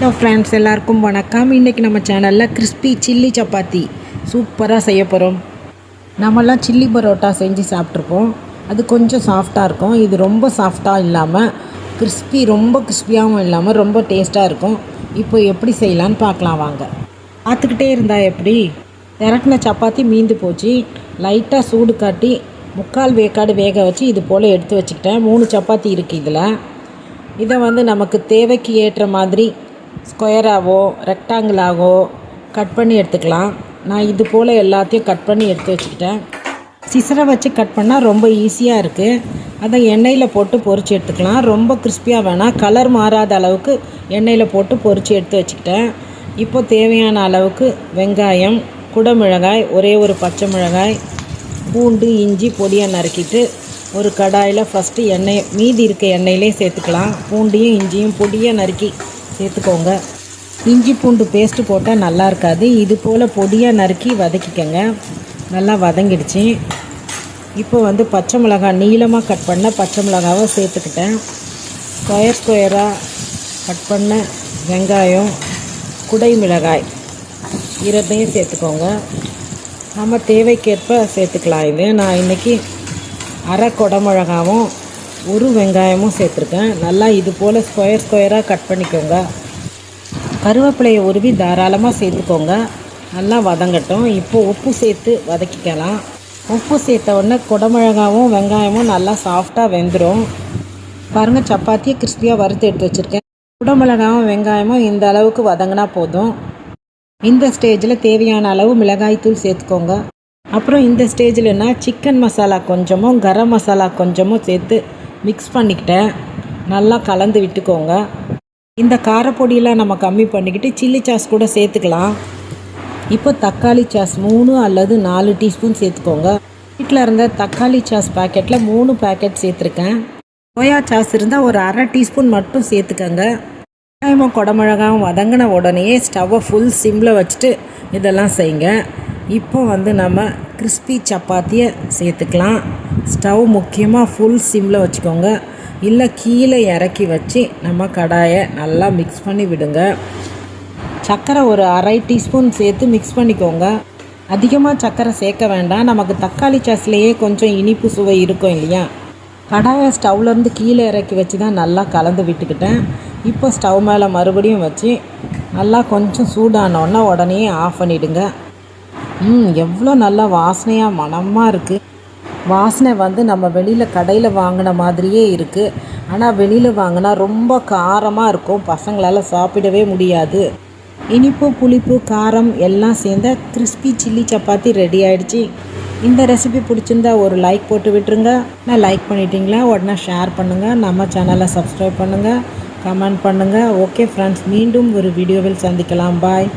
Hello friends எல்லாருக்கும் வணக்கம். இன்றைக்கி நம்ம சேனலில் கிறிஸ்பி சில்லி சப்பாத்தி. சூப்பராக செய்ய போகிறோம் நம்மலாம் சில்லி பரோட்டா செஞ்சு சாப்பிட்ருக்கோம் அது கொஞ்சம் சாஃப்டாக இருக்கும். இது ரொம்ப சாஃப்டாக இல்லாமல் கிறிஸ்பி ரொம்ப கிறிஸ்பியாகவும் இல்லாமல் ரொம்ப டேஸ்ட்டாக இருக்கும். இப்போ எப்படி செய்யலான்னு பார்க்கலாம் வாங்க. பார்த்துக்கிட்டே இருந்தால் எப்படி? திரட்டின சப்பாத்தி மீந்து போச்சு. லைட்டாக சூடு காட்டி முக்கால் வேக்காடு வேக வச்சு இது போல் எடுத்து வச்சுக்கிட்டேன். மூணு சப்பாத்தி இருக்குது இதில். இதை வந்து நமக்கு தேவைக்கு ஏற்ற மாதிரி ஸ்கொயராகவோ ரெக்டாங்கிளாகவோ கட் பண்ணி எடுத்துக்கலாம். நான் இது போல் எல்லாத்தையும் கட் பண்ணி எடுத்து வச்சுக்கிட்டேன். சிசரை வச்சு கட் பண்ணால் ரொம்ப ஈஸியாக இருக்குது அதை எண்ணெயில் போட்டு பொறிச்சு எடுத்துக்கலாம். ரொம்ப கிறிஸ்பியாக வேணாம் கலர் மாறாத அளவுக்கு எண்ணெயில் போட்டு பொறிச்சு எடுத்து வச்சுக்கிட்டேன். இப்போ தேவையான அளவுக்கு வெங்காயம் குடமிளகாய் ஒரே ஒரு பச்சை மிளகாய் பூண்டு இஞ்சி பொடியை நறுக்கிட்டு ஒரு கடாயில் ஃபஸ்ட்டு எண்ணெய் மீதி இருக்க எண்ணெயிலே சேர்த்துக்கலாம். பூண்டையும் இஞ்சியும் பொடியாக நறுக்கி சேர்த்துக்கோங்க. இஞ்சி பூண்டு பேஸ்ட்டு போட்டால் நல்லா இருக்காது. இது போல் பொடியாக நறுக்கி வதக்கிக்கோங்க. நல்லா வதங்கிடுச்சு. இப்போ வந்து பச்சை மிளகாய் நீளமாக கட் பண்ண பச்சை மிளகாவை சேர்த்துக்கிட்டேன். ஸ்கொயர் ஸ்கொயராக கட் பண்ண வெங்காயம் குடை மிளகாய் இரண்டையும் சேர்த்துக்கோங்க. நம்ம தேவைக்கேற்ப சேர்த்துக்கலாம். இது நான் இன்றைக்கி அரை குடமிளகாவும் ஒரு வெங்காயமும் சேர்த்துருக்கேன். நல்லா இது போல் ஸ்கொயர் ஸ்கொயராக கட் பண்ணிக்கோங்க. கருவேப்பிலையை உருவி தாராளமாக சேர்த்துக்கோங்க. நல்லா வதங்கட்டும். இப்போ உப்பு சேர்த்து வதக்கிக்கலாம். உப்பு சேர்த்த உடனே குடமிளகாவும் வெங்காயமும் நல்லா சாஃப்டாக வெந்துடும் பாருங்கள் சப்பாத்தியை கிறிஸ்பியாக வறுத்து எடுத்து வச்சுருக்கேன். குடமிளகாவும் வெங்காயமும் இந்த அளவுக்கு வதங்கினா போதும். இந்த ஸ்டேஜில் தேவையான அளவு மிளகாய்த்தூள் சேர்த்துக்கோங்க. அப்புறம் இந்த ஸ்டேஜில்னா சிக்கன் மசாலா கொஞ்சமும் கரம் மசாலா கொஞ்சமும் சேர்த்து மிக்ஸ் பண்ணிக்கிட்டேன். நல்லா கலந்து விட்டுக்கோங்க. இந்த காரப்பொடியெலாம் நம்ம கம்மி பண்ணிக்கிட்டு சில்லி சாஸ் கூட சேர்த்துக்கலாம். இப்போ தக்காளி சாஸ் மூணு அல்லது நாலு டீஸ்பூன் சேர்த்துக்கோங்க. வீட்டில் இருந்த தக்காளி சாஸ் பாக்கெட்டில் மூணு பேக்கெட் சேர்த்துருக்கேன். சோயா சாஸ் இருந்தால் ஒரு அரை டீஸ்பூன் மட்டும் சேர்த்துக்கோங்க. வெங்காயமும் குடமிளகாவும் வதங்கின உடனேயே ஸ்டவ்வை ஃபுல் சிம்மில் வச்சுட்டு இதெல்லாம் செய்யுங்க. இப்போ வந்து நம்ம கிறிஸ்பி சப்பாத்தியை சேர்த்துக்கலாம். ஸ்டவ் முக்கியமாக ஃபுல் சிம்மில் வச்சுக்கோங்க. இல்லை கீழே இறக்கி வச்சு நம்ம கடாயை நல்லா மிக்ஸ் பண்ணி விடுங்க. சர்க்கரை ஒரு அரை டீஸ்பூன் சேர்த்து மிக்ஸ் பண்ணிக்கோங்க. அதிகமாக சர்க்கரை சேர்க்க வேண்டாம். நமக்கு தக்காளி சாஸ்லேயே கொஞ்சம் இனிப்பு சுவை இருக்கும் இல்லையா? கடாயை ஸ்டவ்லேருந்து கீழே இறக்கி வச்சு தான் நல்லா கலந்து விட்டுக்கிட்டேன். இப்போ ஸ்டவ் மேலே மறுபடியும் வச்சு நல்லா கொஞ்சம் சூடானோடனே உடனே ஆஃப் பண்ணிவிடுங்க ம் எவ்வளோ நல்லா வாசனையாக மணமாக இருக்குது வாசனை வந்து நம்ம வெளியில் கடையில் வாங்கின மாதிரியே இருக்குது ஆனால் வெளியில் வாங்கினா ரொம்ப காரமாக இருக்கும். பசங்களால் சாப்பிடவே முடியாது. இனிப்பு புளிப்பு காரம் எல்லாம் சேர்ந்த கிறிஸ்பி சில்லி சப்பாத்தி ரெடி ஆகிடுச்சி இந்த ரெசிபி பிடிச்சிருந்தா ஒரு லைக் போட்டு விட்டுருங்க. நான் லைக் பண்ணிட்டீங்களா? உடனே ஷேர் பண்ணுங்கள் நம்ம சேனலை சப்ஸ்கிரைப் பண்ணுங்கள் கமெண்ட் பண்ணுங்கள் ஓகே ஃப்ரெண்ட்ஸ். மீண்டும் ஒரு வீடியோவில் சந்திக்கலாம். பாய்.